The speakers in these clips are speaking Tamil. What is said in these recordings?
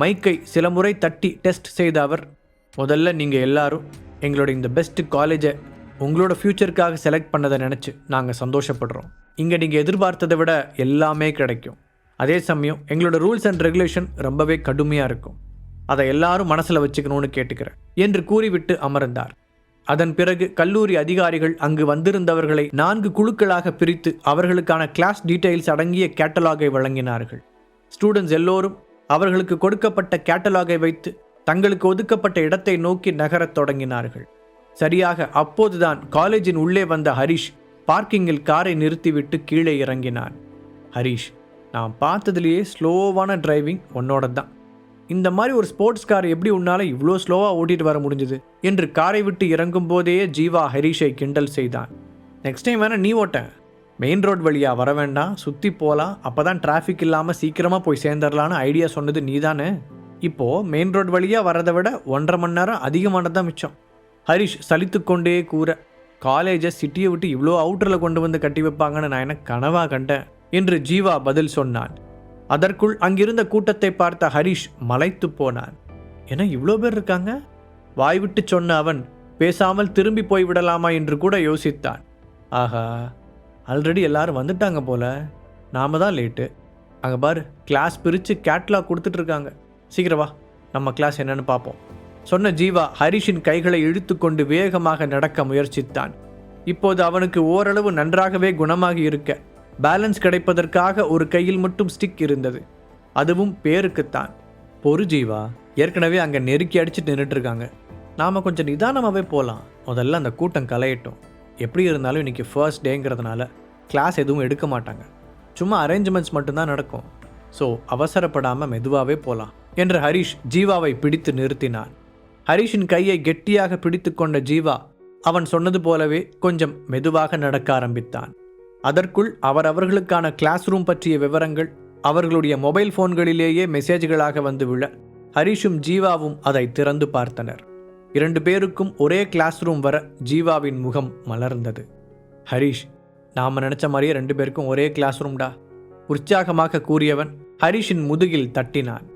மைக்கை சில முறை தட்டி டெஸ்ட் செய்த அவர் முதல்ல நீங்கள் எல்லாரும் எங்களோட இந்த பெஸ்ட் காலேஜை உங்களோட ஃப்யூச்சருக்காக செலக்ட் பண்ணதை நினச்சி நாங்கள் சந்தோஷப்படுறோம். இங்கே நீங்கள் எதிர்பார்த்ததை விட எல்லாமே கிடைக்கும். அதே சமயம் எங்களோட ரூல்ஸ் அண்ட் ரெகுலேஷன் ரொம்பவே கடுமையாக இருக்கும். அதை எல்லாரும் மனசில் வச்சுக்கணும்னு கேட்டுக்கிறேன் என்று கூறிவிட்டு அமர்ந்தார். அதன் பிறகு கல்லூரி அதிகாரிகள் அங்கு வந்திருந்தவர்களை நான்கு குழுக்களாக பிரித்து அவர்களுக்கான கிளாஸ் டீட்டெயில்ஸ் அடங்கிய கேட்டலாகை வழங்கினார்கள். ஸ்டூடெண்ட்ஸ் எல்லோரும் அவர்களுக்கு கொடுக்கப்பட்ட கேட்டலாகை வைத்து தங்களுக்கு ஒதுக்கப்பட்ட இடத்தை நோக்கி நகரத் தொடங்கினார்கள். சரியாக அப்போதுதான் காலேஜின் உள்ளே வந்த ஹரிஷ் பார்க்கிங்கில் காரை நிறுத்திவிட்டு கீழே இறங்கினான். ஹரிஷ் நான் பார்த்ததுலேயே ஸ்லோவான டிரைவிங் உன்னோட தான் இந்த மாதிரி ஒரு ஸ்போர்ட்ஸ் கார் எப்படி உன்னால் இவ்வளோ ஸ்லோவாக ஓட்டிட்டு வர முடிஞ்சது? என்று காரை விட்டு இறங்கும் போதே ஜீவா ஹரிஷை கிண்டல் செய்தான். நெக்ஸ்ட் டைம் வேணால் நீ ஓட்ட. மெயின் ரோட் வழியாக வர வேண்டாம் சுற்றி போகலாம் அப்போ தான் டிராஃபிக் இல்லாமல் சீக்கிரமாக போய் சேர்ந்துடலான்னு ஐடியா சொன்னது நீதானே? இப்போது மெயின் ரோட் வழியாக வரதை விட ஒன்றரை மணி நேரம் அதிகமானது தான் மிச்சம். ஹரிஷ் சலித்து கொண்டே கூற காலேஜை சிட்டியை விட்டு இவ்வளோ அவுட்டரில் கொண்டு வந்து கட்டி வைப்பாங்கன்னு நான் என்ன கனவாக கண்டேன்? என்று ஜீவா பதில் சொன்னான். அதற்குள் அங்கிருந்த கூட்டத்தை பார்த்த ஹரிஷ் மலைத்து போனான். ஏன்னா இவ்வளோ பேர் இருக்காங்க? வாய்விட்டு சொன்ன அவன் பேசாமல் திரும்பி போய் விடலாமா? என்று கூட யோசித்தான். ஆஹா ஆல்ரெடி எல்லாரும் வந்துட்டாங்க போல். நாம தான் லேட்டு அங்கே பாரு கிளாஸ் பிரித்து கேட்லாக் கொடுத்துட்ருக்காங்க சீக்கிரம் வா நம்ம கிளாஸ் என்னன்னு பார்ப்போம். சொன்ன ஜீவா ஹரிஷின் கைகளை இழுத்துக்கொண்டு வேகமாக நடக்க முயற்சித்தான். இப்போது அவனுக்கு ஓரளவு நன்றாகவே குணமாகி இருக்க. பேலன்ஸ் கிடைப்பதற்காக ஒரு கையில் மட்டும் ஸ்டிக் இருந்தது. அதுவும் பேருக்குத்தான். பொறு ஜீவா ஏற்கனவே அங்கே நெருக்கி அடிச்சுட்டு நின்றுட்டுருக்காங்க நாம் கொஞ்சம் நிதானமாகவே போகலாம் முதல்ல அந்த கூட்டம் கலையட்டும். எப்படி இருந்தாலும் இன்றைக்கி ஃபர்ஸ்ட் டேங்கிறதுனால கிளாஸ் எதுவும் எடுக்க மாட்டாங்க. சும்மா அரேஞ்ச்மெண்ட்ஸ் மட்டும்தான் நடக்கும். ஸோ அவசரப்படாமல் மெதுவாகவே போகலாம் என்று ஹரிஷ் ஜீவாவை பிடித்து நிறுத்தினான். ஹரிஷின் கையை கெட்டியாக பிடித்து கொண்ட ஜீவா அவன் சொன்னது போலவே கொஞ்சம் மெதுவாக நடக்க ஆரம்பித்தான். அதற்குள் அவரவர்களுக்கான கிளாஸ் ரூம் பற்றிய விவரங்கள் அவர்களுடைய மொபைல் ஃபோன்களிலேயே மெசேஜ்களாக வந்து விழ ஹரிஷும் ஜீவாவும் அதை திறந்து பார்த்தனர். இரண்டு பேருக்கும் ஒரே கிளாஸ் ரூம் வர ஜீவாவின் முகம் மலர்ந்தது. ஹரிஷ் நாம நினச்ச மாதிரியே ரெண்டு பேருக்கும் ஒரே கிளாஸ் ரூம்டா உற்சாகமாக கூறியவன் ஹரிஷின் முதுகில் தட்டினான்.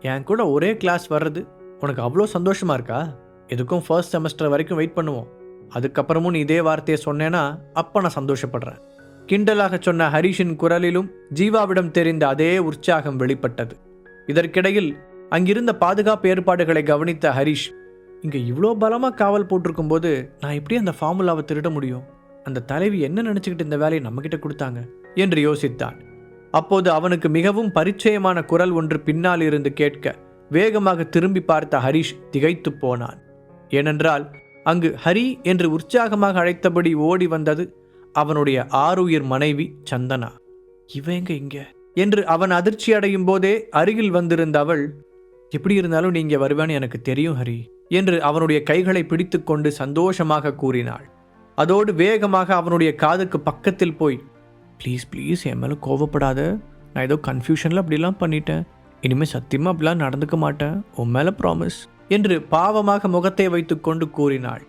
என் கூட ஒரே கிளாஸ் வர்றது உனக்கு அவ்வளோ சந்தோஷமா இருக்கா? எதுக்கும் ஃபர்ஸ்ட் செமஸ்டர் வரைக்கும் வெயிட் பண்ணுவோம். அதுக்கப்புறமும் நீ இதே வார்த்தையை சொன்னேன்னா அப்போ நான் சந்தோஷப்படுறேன். கிண்டலாக சொன்ன ஹரிஷின் குரலிலும் ஜீவாவிடம் தெரிந்த அதே உற்சாகம் வெளிப்பட்டது. இதற்கிடையில் அங்கிருந்த பாதுகாப்பு ஏற்பாடுகளை கவனித்த ஹரிஷ் இங்கே இவ்வளோ பலமாக காவல் போட்டிருக்கும் போது நான் எப்படி அந்த ஃபார்முலாவை திருட முடியும்? அந்த தலைவி என்ன நினச்சிக்கிட்டு இந்த வேலையை நம்மக்கிட்ட கொடுத்தாங்க? என்று யோசித்தான் அப்போது அவனுக்கு மிகவும் பரிச்சயமான குரல் ஒன்று பின்னால் இருந்து கேட்க வேகமாக திரும்பி பார்த்த ஹரிஷ் திகைத்து போனான். ஏனென்றால் அங்கு ஹரி என்று உற்சாகமாக அழைத்தபடி ஓடி வந்தது அவனுடைய ஆருயிர் மனைவி சந்தனா. இவங்க இங்க? என்று அவன் அதிர்ச்சி அடையும் போதே அருகில் வந்திருந்த அவள் எப்படி இருந்தாலும் நீங்க வருவேன்னு எனக்கு தெரியும் ஹரி. என்று அவனுடைய கைகளை பிடித்துக்கொண்டு சந்தோஷமாக கூறினாள். அதோடு வேகமாக அவனுடைய காதுக்கு பக்கத்தில் போய் ப்ளீஸ் ப்ளீஸ் என் மேலே கோவப்படாத. நான் ஏதோ கன்ஃபியூஷனில் அப்படிலாம் பண்ணிட்டேன். இனிமேல் சத்தியமாக அப்படிலாம் நடந்துக்க மாட்டேன். உன் மேலே ப்ராமிஸ் என்று பாவமாக முகத்தை வைத்துக்கொண்டு கூறினாள்.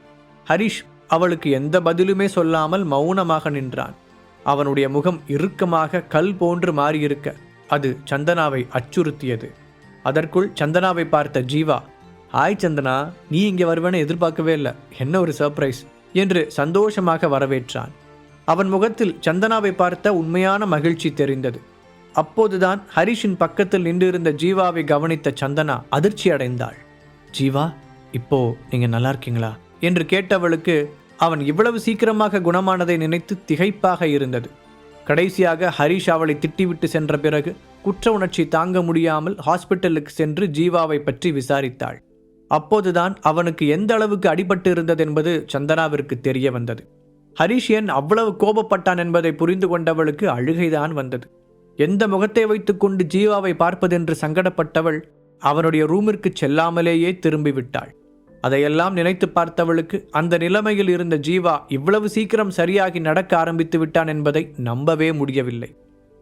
ஹரிஷ் அவளுக்கு எந்த பதிலுமே சொல்லாமல் மௌனமாக நின்றான். அவனுடைய முகம் இறுக்கமாக கல் போன்று மாறியிருக்க அது சந்தனாவை அச்சுறுத்தியது. அதற்குள் சந்தனாவை பார்த்த ஜீவா ஹாய் சந்தனா நீ இங்கே வருவேன்னு எதிர்பார்க்கவே இல்லை. என்ன ஒரு சர்ப்ரைஸ் என்று சந்தோஷமாக வரவேற்றான். அவன் முகத்தில் சந்தனாவை பார்த்த உண்மையான மகிழ்ச்சி தெரிந்தது. அப்போதுதான் ஹரிஷின் பக்கத்தில் நின்றிருந்த ஜீவாவை கவனித்த சந்தனா அதிர்ச்சி அடைந்தாள். ஜீவா இப்போ நீங்க நல்லா இருக்கீங்களா? என்று கேட்டவளுக்கு அவன் இவ்வளவு சீக்கிரமாக குணமானதை நினைத்து திகைப்பாக இருந்தது. கடைசியாக ஹரிஷ் அவளை திட்டிவிட்டு சென்ற பிறகு குற்ற உணர்ச்சி தாங்க முடியாமல் ஹாஸ்பிட்டலுக்கு சென்று ஜீவாவை பற்றி விசாரித்தாள். அப்போதுதான் அவனுக்கு எந்த அளவுக்கு அடிபட்டு இருந்தது என்பது சந்தனாவிற்கு தெரிய வந்தது. ஹரிஷியன் அவ்வளவு கோபப்பட்டான் என்பதை புரிந்து கொண்டவளுக்கு அழுகைதான் வந்தது. எந்த முகத்தை வைத்துக்கொண்டு ஜீவாவை பார்ப்பதென்று சங்கடப்பட்டவள் அவனுடைய ரூமிற்கு செல்லாமலேயே திரும்பிவிட்டாள். அதையெல்லாம் நினைத்து பார்த்தவளுக்கு அந்த நிலைமையில் இருந்த ஜீவா இவ்வளவு சீக்கிரம் சரியாகி நடக்க ஆரம்பித்து விட்டான் என்பதை நம்பவே முடியவில்லை.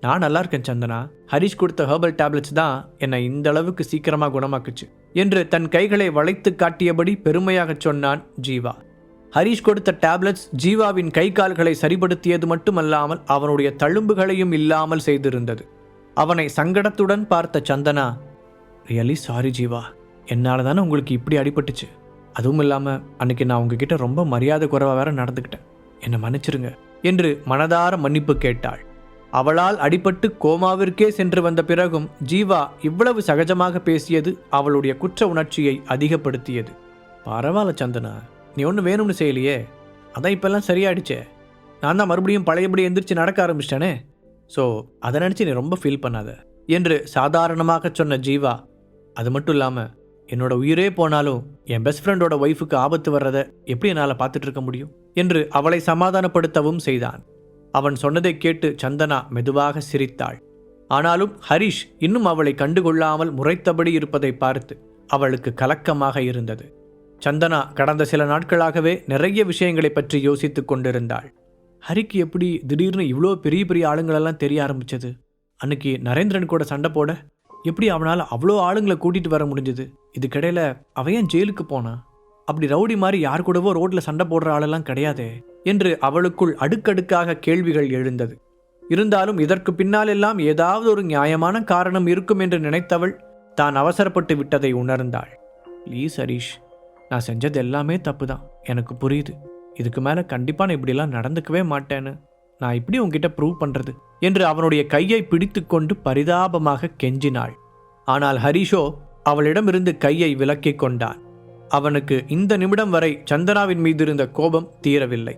நான் நல்லா இருக்கேன் சந்தனா. ஹரிஷ் கொடுத்த ஹெர்பல் டேப்லெட்ஸ் தான் என்னை இந்த அளவுக்கு சீக்கிரமாக குணமாக்குச்சு என்று தன் கைகளை வளைத்து காட்டியபடி பெருமையாகச் சொன்னான் ஜீவா. ஹரிஷ் கொடுத்த டேப்லெட்ஸ் ஜீவாவின் கை கால்களை சரிப்படுத்தியது மட்டுமல்லாமல் அவனுடைய தழும்புகளையும் இல்லாமல் செய்திருந்தது. அவனை சங்கடத்துடன் பார்த்த சந்தனா ரியலி சாரி ஜீவா. என்னால் தானே உங்களுக்கு இப்படி அடிபட்டுச்சு. அதுவும் இல்லாமல் அன்னைக்கு நான் உங்ககிட்ட ரொம்ப மரியாதை குறைவாக வேற நடந்துக்கிட்டேன். என்னை மன்னிச்சிருங்க என்று மனதார மன்னிப்பு கேட்டாள். அவளால் அடிபட்டு கோமாவிற்கே சென்று வந்த பிறகும் ஜீவா இவ்வளவு சகஜமாக பேசியது அவளுடைய குற்ற உணர்ச்சியை அதிகப்படுத்தியது. பரவாயில்ல சந்தனா நீ ஒன்றும் வேணும்னு செய்யலையே. அதான் இப்பெல்லாம் சரியாயிடுச்சே. நான் தான் மறுபடியும் பழையபடி எந்திரிச்சு நடக்க ஆரம்பிச்சிட்டேனே. ஸோ அதை நினச்சி நீ ரொம்ப ஃபீல் பண்ணாத என்று சாதாரணமாக சொன்ன ஜீவா. அது மட்டும் இல்லாமல் என்னோட உயிரே போனாலும் என் பெஸ்ட் ஃப்ரெண்டோட ஒய்ஃபுக்கு ஆபத்து வர்றதை எப்படி என்னால் பார்த்துட்டு இருக்க முடியும்? என்று அவளை சமாதானப்படுத்தவும் செய்தான். அவன் சொன்னதை கேட்டு சந்தனா மெதுவாக சிரித்தாள். ஆனாலும் ஹரிஷ் இன்னும் அவளை கண்டுகொள்ளாமல் முறைத்தபடி இருப்பதை பார்த்து அவளுக்கு கலக்கமாக இருந்தது. சந்தனா கடந்த சில நாட்களாகவே நிறைய விஷயங்களை பற்றி யோசித்துக் கொண்டிருந்தாள். ஹரிக்கு எப்படி திடீர்னு இவ்வளோ பெரிய பெரிய ஆளுங்களெல்லாம் தெரிய ஆரம்பிச்சது? அன்னைக்கு நரேந்திரன் கூட சண்டை போட எப்படி அவனால் அவ்வளோ ஆளுங்களை கூட்டிகிட்டு வர முடிஞ்சது? இதுக்கிடையில அவன் ஏன் ஜெயிலுக்கு போனான்? அப்படி ரவுடி மாதிரி யார் கூடவோ ரோட்டில் சண்டை போடுற ஆளெல்லாம் கிடையாதே. என்று அவளுக்குள் அடுக்கடுக்காக கேள்விகள் எழுந்தது. இருந்தாலும் இதற்கு பின்னாலெல்லாம் ஏதாவது ஒரு நியாயமான காரணம் இருக்கும் என்று நினைத்தவள் தான் அவசரப்பட்டு விட்டதை உணர்ந்தாள். ப்ளீஸ் ஹரீஷ் நான் செஞ்சது எல்லாமே தப்பு தான் எனக்கு புரியுது. இதுக்கு மேலே கண்டிப்பாக நான் இப்படிலாம் நடந்துக்கவே மாட்டேன்னு. நான் இப்படி உன்கிட்ட ப்ரூவ் பண்ணுறது என்று அவனுடைய கையை பிடித்துக்கொண்டு பரிதாபமாக கெஞ்சினாள். ஆனால் ஹரிஷோ அவளிடமிருந்து கையை விலக்கிக் கொண்டான். அவனுக்கு இந்த நிமிடம் வரை சந்தனாவின் மீது இருந்த கோபம் தீரவில்லை.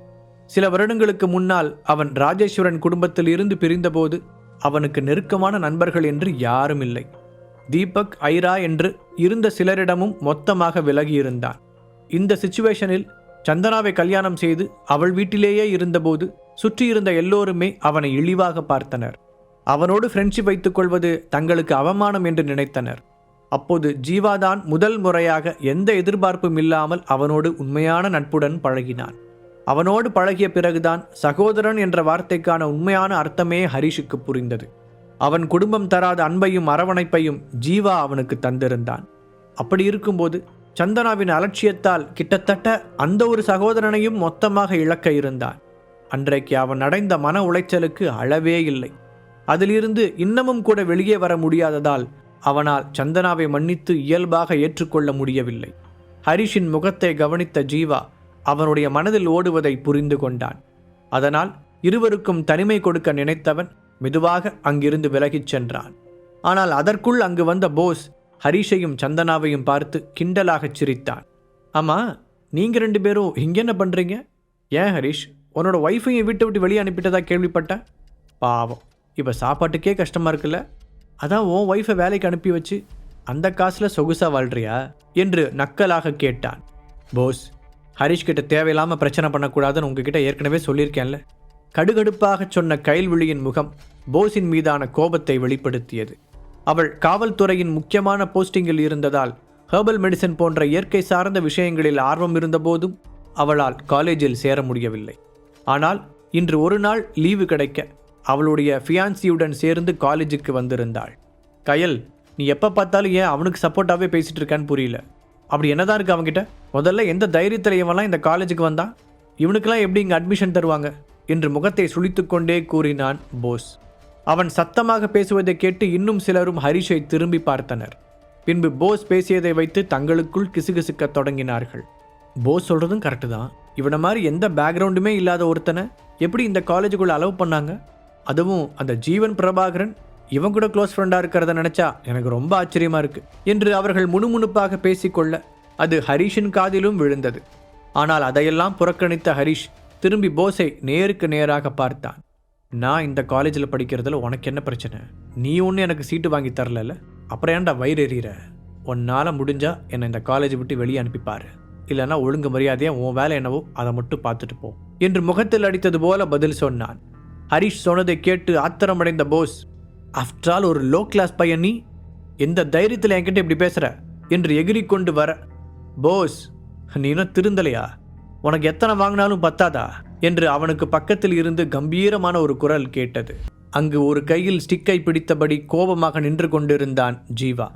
சில வருடங்களுக்கு முன்னால் அவன் ராஜேஸ்வரன் குடும்பத்தில் இருந்து பிரிந்தபோது அவனுக்கு நெருக்கமான நண்பர்கள் என்று யாரும் இல்லை. தீபக் ஐரா என்று இருந்த சிலரிடமும் மொத்தமாக விலகியிருந்தான். இந்த சிச்சுவேஷனில் சந்தனாவை கல்யாணம் செய்து அவள் வீட்டிலேயே இருந்தபோது சுற்றியிருந்த எல்லோருமே அவனை இழிவாக பார்த்தனர். அவனோடு ஃப்ரெண்ட்ஷிப் வைத்துக் கொள்வது தங்களுக்கு அவமானம் என்று நினைத்தனர். அப்போது ஜீவாதான் முதல் முறையாக எந்த எதிர்பார்ப்பும் இல்லாமல் அவனோடு உண்மையான நட்புடன் பழகினான். அவனோடு பழகிய பிறகுதான் சகோதரன் என்ற வார்த்தைக்கான உண்மையான அர்த்தமே ஹரிஷுக்கு புரிந்தது. அவன் குடும்பம் தராத அன்பையும் அரவணைப்பையும் ஜீவா அவனுக்கு தந்திருந்தான். அப்படி இருக்கும்போது சந்தனாவின் அலட்சியத்தால் கிட்டத்தட்ட அந்த ஒரு சகோதரனையும் மொத்தமாக இழக்க இருந்தான். அன்றைக்கு அவன் அடைந்த மன உளைச்சலுக்கு அளவே இல்லை. அதிலிருந்து இன்னமும் கூட வெளியே வர முடியாததால் அவனால் சந்தனாவை மன்னித்து இயல்பாக ஏற்றுக்கொள்ள முடியவில்லை. ஹரிஷின் முகத்தை கவனித்த ஜீவா அவனுடைய மனதில் ஓடுவதை புரிந்து கொண்டான். அதனால் இருவருக்கும் தனிமை கொடுக்க நினைத்தவன் மெதுவாக அங்கிருந்து விலகிச் சென்றான். ஆனால் அதற்குள் அங்கு வந்த போஸ் ஹரிஷையும் சந்தனாவையும் பார்த்து கிண்டலாகச் சிரித்தான். ஆமா நீங்க ரெண்டு பேரும் இங்க என்ன பண்றீங்க? ஏன் ஹரிஷ் உன்னோட ஒய்ஃபையும் வீட்டை விட்டு வெளியே அனுப்பிட்டதா கேள்விப்பட்டேன் பாவம் இப்போ சாப்பாட்டுக்கே கஷ்டமா இருக்குல்ல. அதான் உன் ஒய்ஃபை வேலைக்கு அனுப்பி வச்சு அந்த காசில் சொகுசா வாழ்றியா? என்று நக்கலாக கேட்டான். போஸ் ஹரிஷ் கிட்ட தேவையில்லாமல் பிரச்சனை பண்ணக்கூடாதுன்னு உங்ககிட்ட ஏற்கனவே சொல்லியிருக்கேன்ல. கடுகடுப்பாக சொன்ன கைல்விழியின் முகம் போஸின் மீதான கோபத்தை வெளிப்படுத்தியது. அவள் காவல்துறையின் முக்கியமான போஸ்டிங்கில் இருந்ததால் ஹெர்பல் மெடிசன் போன்ற இயற்கை சார்ந்த விஷயங்களில் ஆர்வம் இருந்தபோதும் அவளால் காலேஜில் சேர முடியவில்லை. ஆனால் இன்று ஒரு நாள் லீவு கிடைக்க அவளுடைய ஃபியான்சியுடன் சேர்ந்து காலேஜுக்கு வந்திருந்தாள். கயல் நீ எப்போ பார்த்தாலும் ஏன் அவனுக்கு சப்போர்ட்டாகவே பேசிகிட்டு இருக்கான்னு புரியல? அப்படி என்னதான் இருக்கு அவன்கிட்ட? முதல்ல எந்த தைரியத்தில் இவன்லாம் இந்த காலேஜுக்கு வந்தான் இவனுக்கெல்லாம் எப்படி இங்கே அட்மிஷன் தருவாங்க? என்று முகத்தை சுளித்துக்கொண்டே கூறினான் போஸ். அவன் சத்தமாக பேசுவதை கேட்டு இன்னும் சிலரும் ஹரிஷை திரும்பி பார்த்தனர். பின்பு போஸ் பேசியதை வைத்து தங்களுக்குள் கிசுகிசுக்க தொடங்கினார்கள். போஸ் சொல்கிறதும் கரெக்டு தான். இவனை மாதிரி எந்த பேக்ரவுண்டுமே இல்லாத ஒருத்தனை எப்படி இந்த காலேஜுக்குள்ளே அலோவ் பண்ணாங்க? அதுவும் அந்த ஜீவன் பிரபாகரன் இவன் கூட க்ளோஸ் ஃப்ரெண்டாக இருக்கிறத நினச்சா எனக்கு ரொம்ப ஆச்சரியமாக இருக்குது என்று அவர்கள் முணுமுணுப்பாக பேசிக்கொள்ள அது ஹரிஷின் காதிலும் விழுந்தது. ஆனால் அதையெல்லாம் புறக்கணித்த ஹரிஷ் திரும்பி போஸை நேருக்கு நேராக பார்த்தான். நான் இந்த காலேஜில் படிக்கிறதுல உனக்கு என்ன பிரச்சனை? நீ ஒன்று எனக்கு சீட்டு வாங்கி தரல அப்புறம் ஏன்டா வயிறு எறிகிற உன்னால் முடிஞ்சால் என்னை இந்த காலேஜ் விட்டு வெளியே அனுப்பிப்பார் இல்லைன்னா ஒழுங்கு மரியாதையாக உன் வேலை என்னவோ அதை மட்டும் பார்த்துட்டு போ. என்று முகத்தில் அடித்தது போல பதில் சொன்னான். ஹரிஷ் சொன்னதை கேட்டு ஆத்திரமடைந்த போஸ் ஆஃப்டர் ஆல் ஒரு லோ கிளாஸ் பையன் நீ? எந்த தைரியத்தில் என்கிட்ட இப்படி பேசுகிற என்று எகிரி கொண்டு வர போஸ் நீ இன்னும் திருந்தலையா? உனக்கு எத்தனை வாங்கினாலும் பத்தாதா? என்று அவனுக்கு பக்கத்தில் இருந்து கம்பீரமான ஒரு குரல் கேட்டது. அங்கு ஒரு கையில் ஸ்டிக்கை பிடித்தபடி கோபமாக நின்று கொண்டிருந்தான் ஜீவா.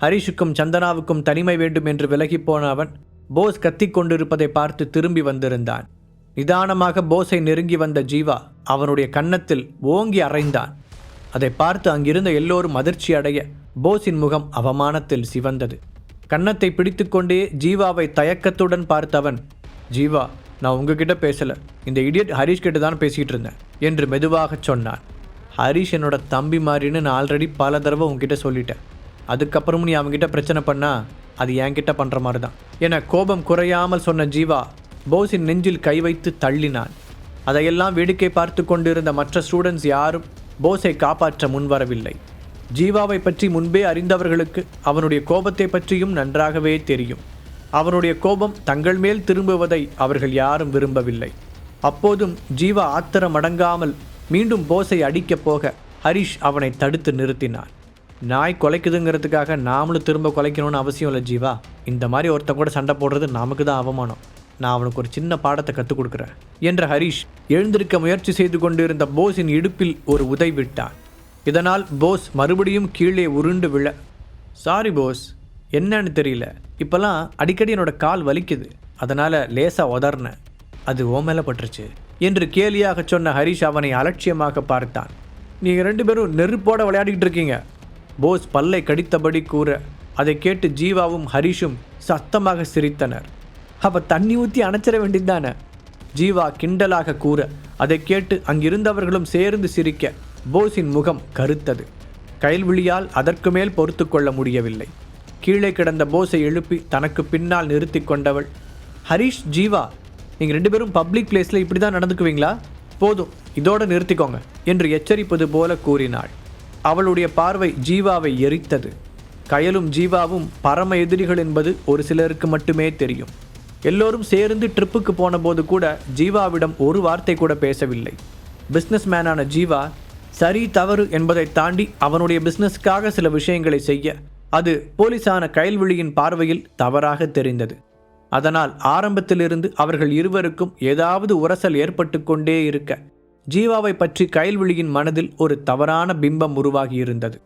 ஹரிஷுக்கும் சந்தனாவுக்கும் தனிமை வேண்டும் என்று விலகிப் போன அவன் போஸ் கத்திக் கொண்டிருப்பதை பார்த்து திரும்பி வந்திருந்தான். நிதானமாக போஸை நெருங்கி வந்த ஜீவா அவனுடைய கன்னத்தில் ஓங்கி அறைந்தான். அதை பார்த்து அங்கிருந்த எல்லோரும் அதிர்ச்சி அடைய போஸின் முகம் அவமானத்தில் சிவந்தது. கன்னத்தை பிடித்துக்கொண்டே ஜீவாவை தயக்கத்துடன் பார்த்தவன் ஜீவா நான் உங்ககிட்ட பேசல. இந்த இடியட் ஹரிஷ் கிட்ட தான் பேசிகிட்டு இருந்தேன் என்று மெதுவாகச் சொன்னான். ஹரிஷ் என்னோட தம்பி மாதிரின்னு நான் ஆல்ரெடி பல தடவை உங்ககிட்ட சொல்லிட்டேன். அதுக்கப்புறமும் நீ அவங்ககிட்ட பிரச்சனை பண்ணா அது என்கிட்ட பண்ணுற மாதிரி தான் என கோபம் குறையாமல் சொன்ன ஜீவா போஸின் நெஞ்சில் கை வைத்து தள்ளினான். அதையெல்லாம் வேடிக்கை பார்த்து கொண்டிருந்த மற்ற ஸ்டூடெண்ட்ஸ் யாரும் போஸை காப்பாற்ற முன்வரவில்லை. ஜீவாவை பற்றி முன்பே அறிந்தவர்களுக்கு அவனுடைய கோபத்தை பற்றியும் நன்றாகவே தெரியும். அவனுடைய கோபம் தங்கள் மேல் திரும்புவதை அவர்கள் யாரும் விரும்பவில்லை. அப்போதும் ஜீவா ஆத்திரம் அடங்காமல் மீண்டும் போஸை அடிக்கப் போக ஹரிஷ் அவனை தடுத்து நிறுத்தினான். நாய் குலைக்குதுங்கிறதுக்காக நாமளும் திரும்ப கொலைக்கணும்னு அவசியம் இல்லை ஜீவா. இந்த மாதிரி ஒருத்தன் கூட சண்டை போடுறது நமக்கு தான் அவமானம். நான் அவனுக்கு ஒரு சின்ன பாடத்தை கற்றுக் கொடுக்குறேன். என்ற ஹரிஷ் எழுந்திருக்க முயற்சி செய்து கொண்டிருந்த போஸின் இடுப்பில் ஒரு உதை விட்டான். இதனால் போஸ் மறுபடியும் கீழே உருண்டு விழ. சாரி போஸ் என்னன்னு தெரியல. இப்போல்லாம் அடிக்கடி என்னோட கால் வலிக்குது. அதனால் லேசாக உதறினேன் அது ஓ மேலே பட்டுருச்சு. என்று கேலியாக சொன்ன ஹரிஷ் அவனை அலட்சியமாக பார்த்தான். நீங்கள் ரெண்டு பேரும் நெருப்போட விளையாடிக்கிட்டு இருக்கீங்க. போஸ் பல்லை கடித்தபடி கூற. அதை கேட்டு ஜீவாவும் ஹரிஷும் சத்தமாக சிரித்தனர். அப்போ தண்ணி ஊற்றி அணைச்சிட வேண்டியதானே ஜீவா கிண்டலாக கூற. அதை கேட்டு அங்கிருந்தவர்களும் சேர்ந்து சிரிக்க. போஸின் முகம் கருத்தது. கைல்விழியால் அதற்கு மேல் பொறுத்து கொள்ள முடியவில்லை. கீழே கிடந்த போஸை எழுப்பி தனக்கு பின்னால் நிறுத்தி கொண்டவள். ஹரிஷ் ஜீவா நீங்கள் ரெண்டு பேரும் பப்ளிக் பிளேஸில் இப்படி தான் நடந்துக்குவீங்களா? போதும் இதோட நிறுத்திக்கோங்க என்று எச்சரிப்பது போல கூறினாள். அவளுடைய பார்வை ஜீவாவை எரித்தது. கயலும் ஜீவாவும் பரம எதிரிகள் என்பது ஒரு சிலருக்கு மட்டுமே தெரியும். எல்லோரும் சேர்ந்து ட்ரிப்புக்கு போனபோது கூட ஜீவாவிடம் ஒரு வார்த்தை கூட பேசவில்லை. பிஸ்னஸ் மேனான ஜீவா சரி தவறு என்பதை தாண்டி அவனுடைய பிஸ்னஸ்க்காக சில விஷயங்களை செய்ய அது போலீஸான கயல்விழியின் பார்வையில் தவறாக தெரிந்தது. அதனால் ஆரம்பத்திலிருந்து அவர்கள் இருவருக்கும் ஏதாவது உரசல் ஏற்பட்டு கொண்டே இருக்க ஜீவாவை பற்றி கயல்விழியின் மனதில் ஒரு தவறான பிம்பம் உருவாகியிருந்தது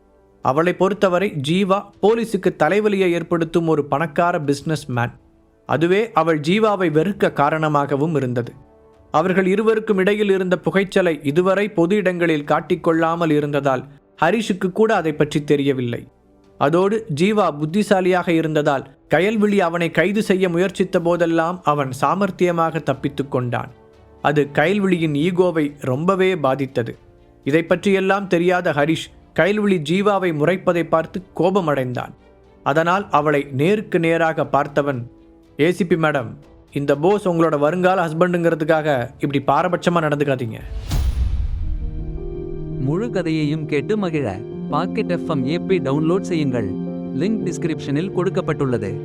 அவளை பொறுத்தவரை ஜீவா போலீஸுக்கு தலைவலியை ஏற்படுத்தும் ஒரு பணக்கார பிஸ்னஸ் மேன் அதுவே அவள் ஜீவாவை வெறுக்க காரணமாகவும் இருந்தது. அவர்கள் இருவருக்கும் இடையில் இருந்த புகைச்சலை இதுவரை பொது இடங்களில் காட்டிக்கொள்ளாமல் இருந்ததால் ஹரிஷுக்கு கூட அதை பற்றி தெரியவில்லை. அதோடு ஜீவா புத்திசாலியாக இருந்ததால் கயல்விழி அவனை கைது செய்ய முயற்சித்த போதெல்லாம் அவன் சாமர்த்தியமாக தப்பித்துக் கொண்டான். அது கயல்விழியின் ஈகோவை ரொம்பவே பாதித்தது. இதை பற்றியெல்லாம் தெரியாத ஹரிஷ் கயல்விழி ஜீவாவை முறைப்பதை பார்த்து கோபமடைந்தான். அதனால் அவளை நேருக்கு நேராக பார்த்தவன் ஏசிபி மேடம் இந்த போஸ் உங்களோட வருங்கால ஹஸ்பண்டுங்கிறதுக்காக இப்படி பாரபட்சமாக நடந்துக்காதீங்க. முழு கதையையும் கேட்டு மகிழ. பாக்கெட் எஃப்எம் ஏபி டவுன்லோட் செய்யுங்கள். லிங்க் டிஸ்கிரிப்ஷனில் கொடுக்கப்பட்டுள்ளது.